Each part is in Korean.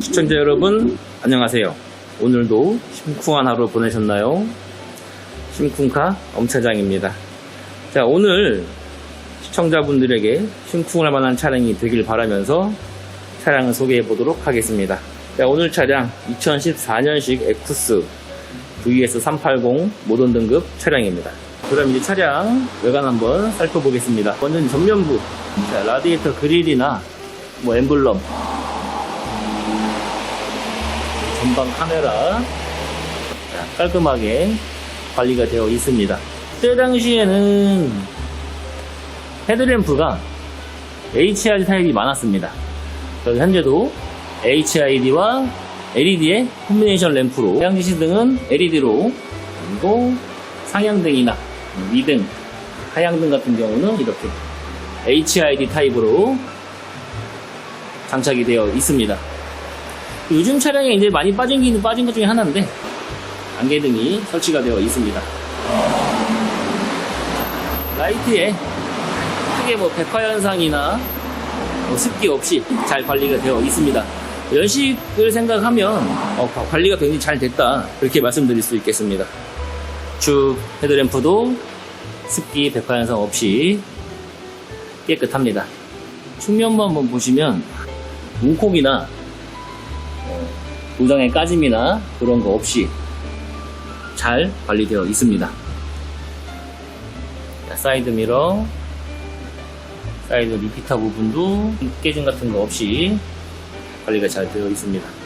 시청자 여러분, 안녕하세요. 오늘도 심쿵한 하루 보내셨나요? 심쿵카 엄차장입니다. 자, 오늘 시청자분들에게 심쿵할 만한 차량이 되길 바라면서 차량을 소개해 보도록 하겠습니다. 자, 오늘 차량 2014년식 에쿠스 VS380 모던 등급 차량입니다. 그럼 이제 차량 외관 한번 살펴보겠습니다. 먼저 전면부, 자, 라디에이터 그릴이나 뭐 엠블럼, 전방 카메라 자, 깔끔하게 관리가 되어 있습니다. 그때 당시에는 헤드램프가 HID 타입이 많았습니다. 그래서 현재도 HID와 LED의 콤비네이션 램프로 방향지시등은 LED로 그리고 상향등이나 미등, 하향등 같은 경우는 이렇게 HID 타입으로 장착이 되어 있습니다. 요즘 차량에 이제 많이 빠진 기는 빠진 것 중에 하나인데 안개등이 설치가 되어 있습니다. 라이트에 크게 뭐 백화 현상이나 뭐 습기 없이 잘 관리가 되어 있습니다. 연식을 생각하면 어, 관리가 굉장히 잘 됐다 그렇게 말씀드릴 수 있겠습니다. 쭉 헤드램프도 습기 백화 현상 없이 깨끗합니다. 측면부 한번 보시면 문콕이나 도장의 까짐이나 그런 거 없이 잘 관리되어 있습니다. 자, 사이드 미러, 사이드 리피터 부분도 깨짐 같은 거 없이 관리가 잘 되어 있습니다.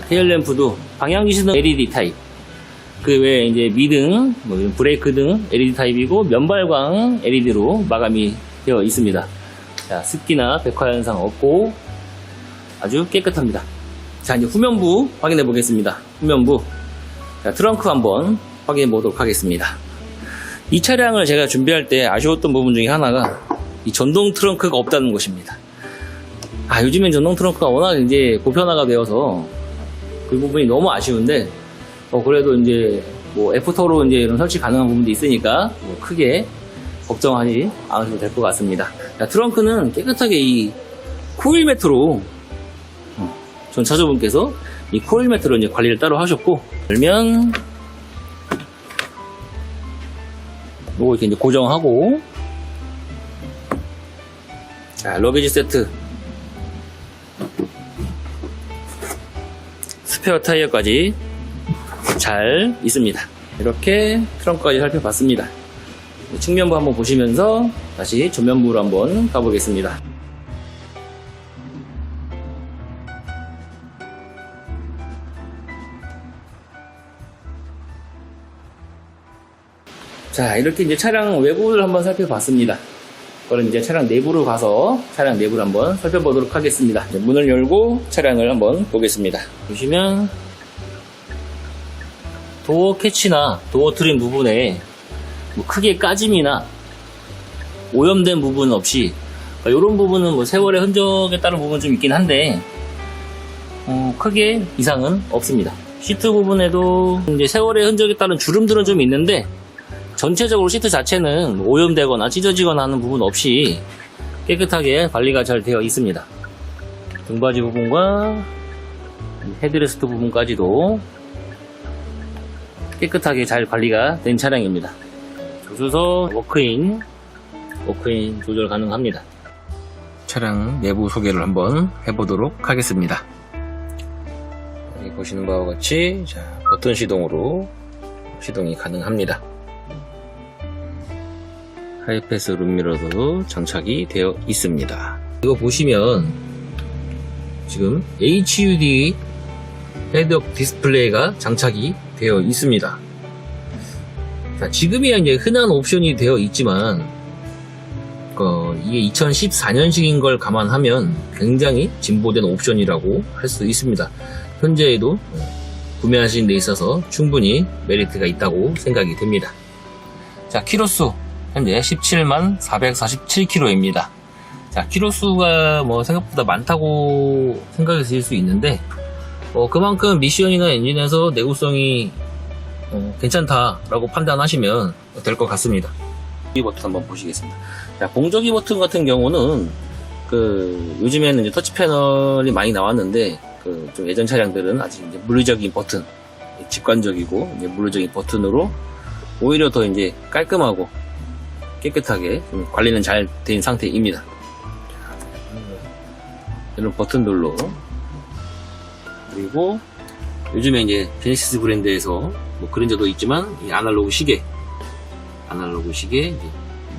테일 램프도 방향지시등 LED 타입. 그 외에 이제 미등, 뭐 브레이크 등 LED 타입이고 면발광 LED로 마감이 되어 있습니다. 자, 습기나 백화 현상 없고 아주 깨끗합니다. 자, 이제 후면부 확인해 보겠습니다. 후면부. 자, 트렁크 한번 확인해 보도록 하겠습니다. 이 차량을 제가 준비할 때 아쉬웠던 부분 중에 하나가 이 전동 트렁크가 없다는 것입니다. 아, 요즘엔 전동 트렁크가 워낙 이제 보편화가 되어서 그 부분이 너무 아쉬운데 어, 그래도 이제 뭐 애프터로 이제 이런 설치 가능한 부분도 있으니까 뭐 크게 걱정하지 않으셔도 될 것 같습니다. 자, 트렁크는 깨끗하게 이 코일 매트로 어, 전 차주분께서 이 코일 매트로 이제 관리를 따로 하셨고 열면 요거 이렇게 이제 고정하고 자 러게지 세트 스페어 타이어까지 잘 있습니다. 이렇게 트렁크까지 살펴봤습니다. 측면부 한번 보시면서 다시 전면부로 한번 가보겠습니다. 자, 이렇게 이제 차량 외부를 한번 살펴봤습니다. 그럼 이제 차량 내부로 가서 차량 내부를 한번 살펴보도록 하겠습니다. 문을 열고 차량을 한번 보겠습니다. 보시면 도어 캐치나 도어 트림 부분에 뭐 크게 까짐이나 오염된 부분 없이 이런 부분은 뭐 세월의 흔적에 따른 부분 좀 있긴 한데 어, 크게 이상은 없습니다. 시트 부분에도 이제 세월의 흔적에 따른 주름들은 좀 있는데 전체적으로 시트 자체는 오염되거나 찢어지거나 하는 부분 없이 깨끗하게 관리가 잘 되어 있습니다. 등받이 부분과 헤드레스트 부분까지도 깨끗하게 잘 관리가 된 차량입니다. 조수석 워크인, 워크인 조절 가능합니다. 차량 내부 소개를 한번 해보도록 하겠습니다. 여기 보시는 바와 같이 자, 버튼 시동으로 시동이 가능합니다. 하이패스 룸미러도 장착이 되어 있습니다. 이거 보시면 지금 HUD 헤드업 디스플레이가 장착이 되어 있습니다. 자, 지금이야 이제 흔한 옵션이 되어 있지만 어, 이게 2014년식인 걸 감안하면 굉장히 진보된 옵션이라고 할 수 있습니다. 현재에도 구매하시는 데 있어서 충분히 메리트가 있다고 생각이 됩니다. 자, 키로수 현재 17만 447km입니다. 자, 키로수가 뭐 생각보다 많다고 생각이 들 수 있는데 어, 그만큼 미션이나 엔진에서 내구성이 어, 괜찮다라고 판단하시면 될 것 같습니다. 이 버튼 한번 보시겠습니다. 자, 공조기 버튼 같은 경우는 그 요즘에는 이제 터치 패널이 많이 나왔는데 그 좀 예전 차량들은 아직 이제 물리적인 버튼, 직관적이고 이제 물리적인 버튼으로 오히려 더 이제 깔끔하고 깨끗하게 좀 관리는 잘 된 상태입니다. 이런 버튼들로 그리고 요즘에 이제 제네시스 브랜드에서 뭐 그랜저도 있지만 이 아날로그 시계 아날로그 시계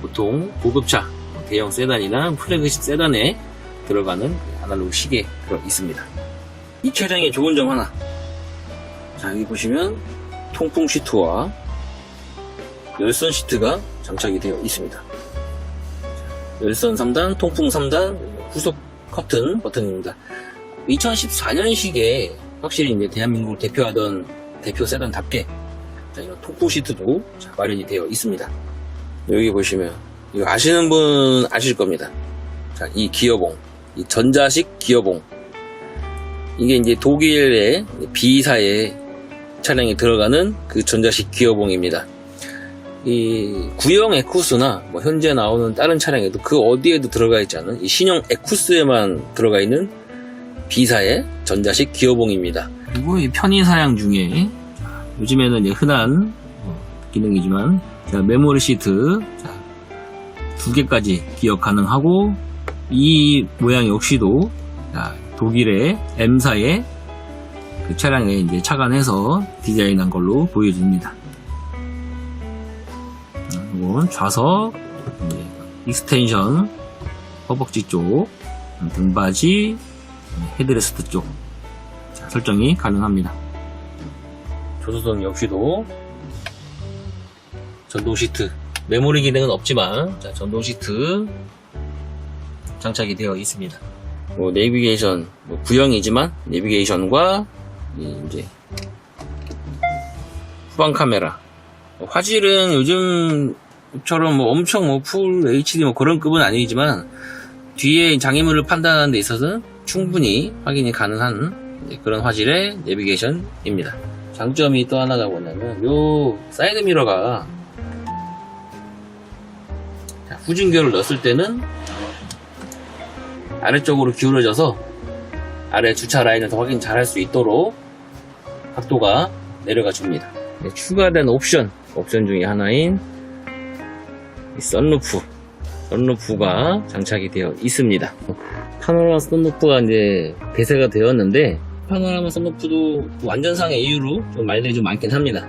보통 고급차 뭐 대형 세단이나 플래그십 세단에 들어가는 아날로그 시계 들어 있습니다. 이 차량의 좋은 점 하나. 자 여기 보시면 통풍 시트와 열선 시트가 장착이 되어 있습니다. 열선 3단, 통풍 3단, 후속 커튼 버튼입니다. 2014년식에 확실히 이제 대한민국을 대표하던 대표 세단답게 자, 이런 통풍 시트도 자, 마련이 되어 있습니다. 여기 보시면 이거 아시는 분 아실 겁니다. 자, 이 기어봉, 이 전자식 기어봉. 이게 이제 독일의 B사의 차량에 들어가는 그 전자식 기어봉입니다. 이 구형 에쿠스나 뭐 현재 나오는 다른 차량에도 그 어디에도 들어가 있지 않은 이 신형 에쿠스에만 들어가 있는 B사의 전자식 기어봉입니다. 그리고 이 편의 사양 중에 자, 요즘에는 흔한 어, 기능이지만 자, 메모리 시트 자, 두 개까지 기억 가능하고 이 모양 역시도 자, 독일의 M사의 그 차량에 이제 착안해서 디자인한 걸로 보여집니다. 이건 좌석, 이제 익스텐션, 허벅지 쪽, 등받이, 헤드레스트 쪽 자, 설정이 가능합니다. 조수석 역시도 전동 시트 메모리 기능은 없지만 자, 전동 시트 장착이 되어 있습니다. 뭐 내비게이션 뭐 구형이지만 내비게이션과 이 이제 후방 카메라 화질은 요즘 처럼 뭐 엄청 뭐 풀 HD 뭐 그런 급은 아니지만 뒤에 장애물을 판단하는 데 있어서는 충분히 확인이 가능한 그런 화질의 내비게이션입니다. 장점이 또 하나가 뭐냐면 요 사이드 미러가 자, 후진교를 넣었을 때는 아래쪽으로 기울어져서 아래 주차 라인을 더 확인 잘 할 수 있도록 각도가 내려가 줍니다. 네, 추가된 옵션, 옵션 중에 하나인 이 썬루프, 썬루프가 장착이 되어 있습니다. 파노라마 썬루프가 이제 대세가 되었는데 파노라마 썬루프도 완전상의 이유로 좀 말들이 좀 많긴 합니다.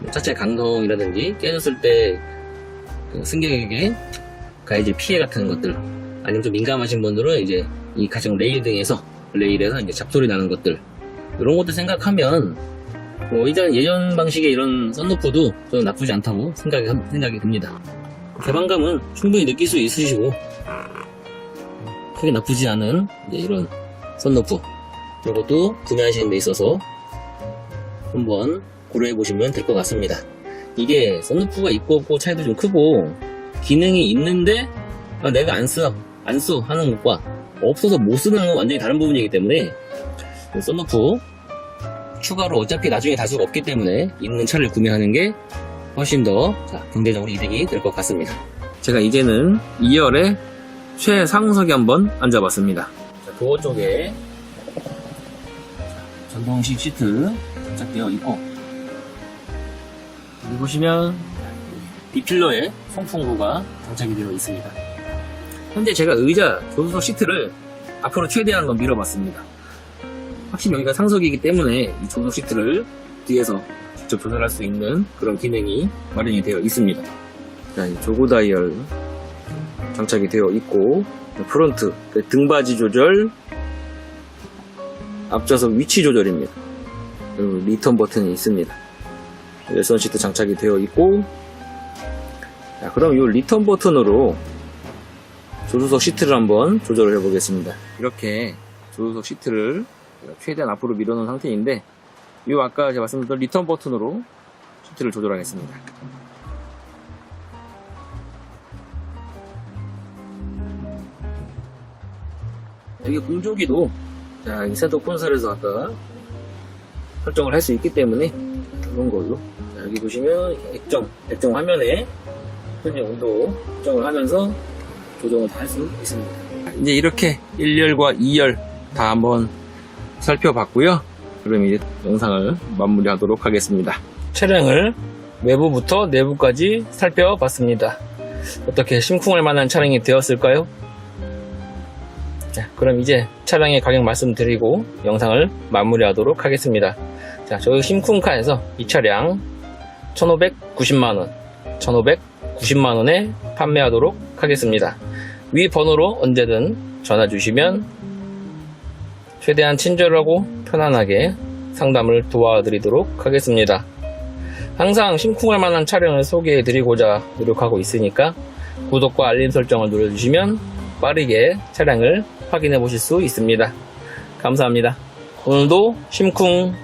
뭐 차체 강성이라든지 깨졌을 때그 승객에게 가해질 피해 같은 것들 아니면 좀 민감하신 분들은 이제 이 가정 레일 등에서 레일에서 이제 잡소리 나는 것들 이런 것들 생각하면 뭐 일단 예전 방식의 이런 썬루프도 저는 나쁘지 않다고 생각이 생각이 듭니다. 개방감은 충분히 느낄 수 있으시고 크게 나쁘지 않은 이제 이런 썬루프 이것도 구매하시는 데 있어서 한번 고려해 보시면 될 것 같습니다. 이게 썬루프가 있고 없고 차이도 좀 크고 기능이 있는데 아, 내가 안 써, 안 써 하는 것과 없어서 못 쓰는 건 완전히 다른 부분이기 때문에 썬루프 추가로 어차피 나중에 다수가 없기 때문에 있는 차를 구매하는 게 훨씬 더 자, 경제적으로 이득이 될 것 같습니다. 제가 이제는 2열에 최상석에 한번 앉아봤습니다. 자, 도어 쪽에 자, 전동식 시트 장착되어 있고 여기 보시면 B필러에 송풍구가 장착이 되어 있습니다. 현재 제가 의자 조수석 시트를 앞으로 최대한 한번 밀어봤습니다. 확실히 여기가 상석이기 때문에 이 조수석 시트를 뒤에서 직접 조절할 수 있는 그런 기능이 마련이 되어 있습니다. 자, 이 조고 다이얼 장착이 되어 있고 프론트 그 등받이 조절 앞좌석 위치 조절입니다. 그리고 리턴 버튼이 있습니다. 열선 시트 장착이 되어 있고 자, 그럼 이 리턴 버튼으로 조수석 시트를 한번 조절을 해 보겠습니다. 이렇게 조수석 시트를 최대한 앞으로 밀어놓은 상태인데 이 아까 제가 말씀드렸던 리턴 버튼으로 시트를 조절하겠습니다. 여기 공조기도 자, 이 센터 콘솔에서 아까 설정을 할 수 있기 때문에 그런 걸로 자, 여기 보시면 액정, 액정 화면에 현재 온도 설정을 하면서 조정을 다 할 수 있습니다. 이제 이렇게 1열과 2열 다 한번 살펴봤고요. 그럼 이제 영상을 마무리하도록 하겠습니다. 차량을 외부부터 내부까지 살펴봤습니다. 어떻게 심쿵할 만한 차량이 되었을까요? 자, 그럼 이제 차량의 가격 말씀드리고 영상을 마무리하도록 하겠습니다. 자, 저희 심쿵카에서 이 차량 1,590만원, 1,590만원에 판매하도록 하겠습니다. 위 번호로 언제든 전화 주시면 최대한 친절하고 편안하게 상담을 도와드리도록 하겠습니다. 항상 심쿵할 만한 차량을 소개해 드리고자 노력하고 있으니까 구독과 알림 설정을 눌러주시면 빠르게 차량을 확인해 보실 수 있습니다. 감사합니다. 오늘도 심쿵